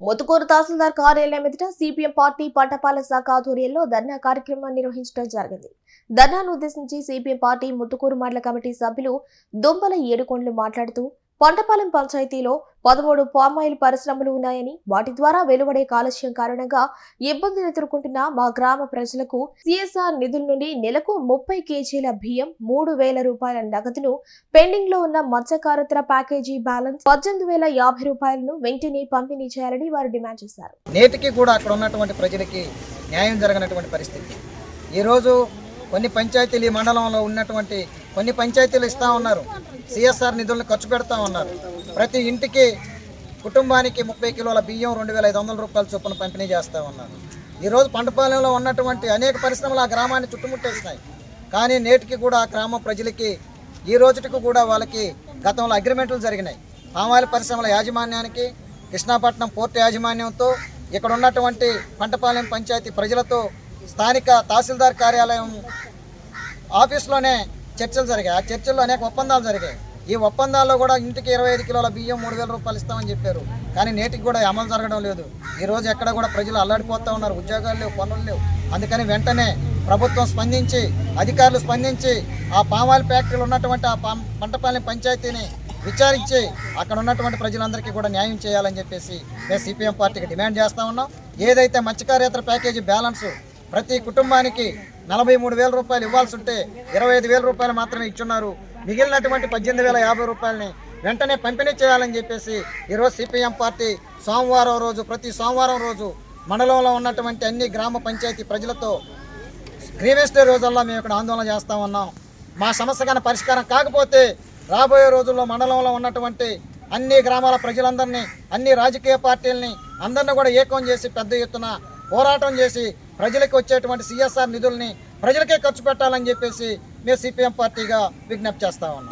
ముతుకూరు తహసీల్దార్ కార్యాలయం ఎదుట CPM party పట్టపాల శాఖ ఆధ్వర్యంలో ధర్నా కార్యక్రమం నిర్వహించడం జరిగింది. ధర్నాను ఉద్దేశించి సిపిఎం పార్టీ ముతుకూరు మండల కమిటీ సభ్యులు దుంపల ఏడుకొండలు మాట్లాడుతూ పంటపాలెం పంచాయతీలో పదమూడు పామాయిల్ పరిశ్రమలు ఉన్నాయని వాటి ద్వారా వెలువడే కాలుష్యం కారణంగా ఇబ్బందులు ఎదుర్కొంటున్న మా గ్రామ ప్రజలకు సిఎస్ఆర్ నిధుల నుండి నెలకు ముప్పై కేజీల బియ్యం మూడు వేల రూపాయల నగదును పెండింగ్లో ఉన్న మత్స్యకారతర ప్యాకేజీ బ్యాలెన్స్ పద్దెనిమిది వేల యాభై రూపాయలను వెంటనే పంపిణీ చేయాలని వారు డిమాండ్ చేశారు. నేటికి కూడా అక్కడ ఉన్నటువంటి ప్రజలకి న్యాయం జరగనటువంటి పరిస్థితి. ఈరోజు కొన్ని పంచాయతీలు ఈ మండలంలో ఉన్నటువంటి కొన్ని పంచాయతీలు ఇస్తా ఉన్నారు. సిఎస్ఆర్ నిధులను ఖర్చు పెడతా ఉన్నారు. ప్రతి ఇంటికి కుటుంబానికి ముప్పై కిలోల బియ్యం రెండు వేల ఐదు వందల రూపాయల చొప్పున పంపిణీ చేస్తూ ఉన్నారు. ఈరోజు పంటపాలెంలో ఉన్నటువంటి అనేక పరిశ్రమలు ఆ గ్రామాన్ని చుట్టుముట్టేస్తున్నాయి కానీ నేటికి కూడా ఆ గ్రామ ప్రజలకి ఈ రోజుకి కూడా వాళ్ళకి గతంలో అగ్రిమెంట్లు జరిగినాయి. పామాయిల పరిశ్రమల యాజమాన్యానికి కృష్ణాపట్నం పోర్టు యాజమాన్యంతో ఇక్కడ ఉన్నటువంటి పంటపాలెం పంచాయతీ ప్రజలతో స్థానిక తహసీల్దార్ కార్యాలయం ఆఫీస్లోనే చర్చలు జరిగాయి. ఆ చర్చల్లో అనేక ఒప్పందాలు జరిగాయి. ఈ ఒప్పందాల్లో కూడా ఇంటికి ఇరవై ఐదు కిలోల బియ్యం మూడు వేల రూపాయలు ఇస్తామని చెప్పారు. కానీ నేటికి కూడా అమలు జరగడం లేదు. ఈరోజు ఎక్కడ కూడా ప్రజలు అల్లాడిపోతూ ఉన్నారు. ఉద్యోగాలు లేవు పనులు లేవు. అందుకని వెంటనే ప్రభుత్వం స్పందించి అధికారులు స్పందించి ఆ పామాయిల్ ఫ్యాక్టరీలు ఉన్నటువంటి ఆ పం- పంటపాలెం పంచాయతీని విచారించి అక్కడ ఉన్నటువంటి ప్రజలందరికీ కూడా న్యాయం చేయాలని చెప్పేసి మేము సిపిఎం పార్టీకి డిమాండ్ చేస్తూ ఉన్నాం. ఏదైతే మత్స్యకారేతర ప్యాకేజీ బ్యాలెన్స్ ప్రతి కుటుంబానికి నలభై మూడు వేల రూపాయలు ఇవ్వాల్సి ఉంటే ఇరవై ఐదు వేల రూపాయలు మాత్రమే ఇచ్చున్నారు. మిగిలినటువంటి పద్దెనిమిది వేల యాభై రూపాయలని వెంటనే పంపిణీ చేయాలని చెప్పేసి ఈరోజు సిపిఎం పార్టీ సోమవారం రోజు ప్రతి సోమవారం రోజు మండలంలో ఉన్నటువంటి అన్ని గ్రామ పంచాయతీ ప్రజలతో గ్రీవెన్స్ డే రోజుల్లో మేము ఇక్కడ ఆందోళన చేస్తా ఉన్నాం. మా సమస్య కానీ పరిష్కారం కాకపోతే రాబోయే రోజుల్లో మండలంలో ఉన్నటువంటి అన్ని గ్రామాల ప్రజలందరినీ అన్ని రాజకీయ పార్టీలని అందరిని కూడా ఏకం చేసి పెద్ద ఎత్తున పోరాటం చేసి ప్రజలకు వచ్చేటువంటి సిఎస్ఆర్ నిధుల్ని ప్రజలకే ఖర్చు పెట్టాలని చెప్పేసి మేము సిపిఎం పార్టీగా విజ్ఞప్తి చేస్తా ఉన్నాం.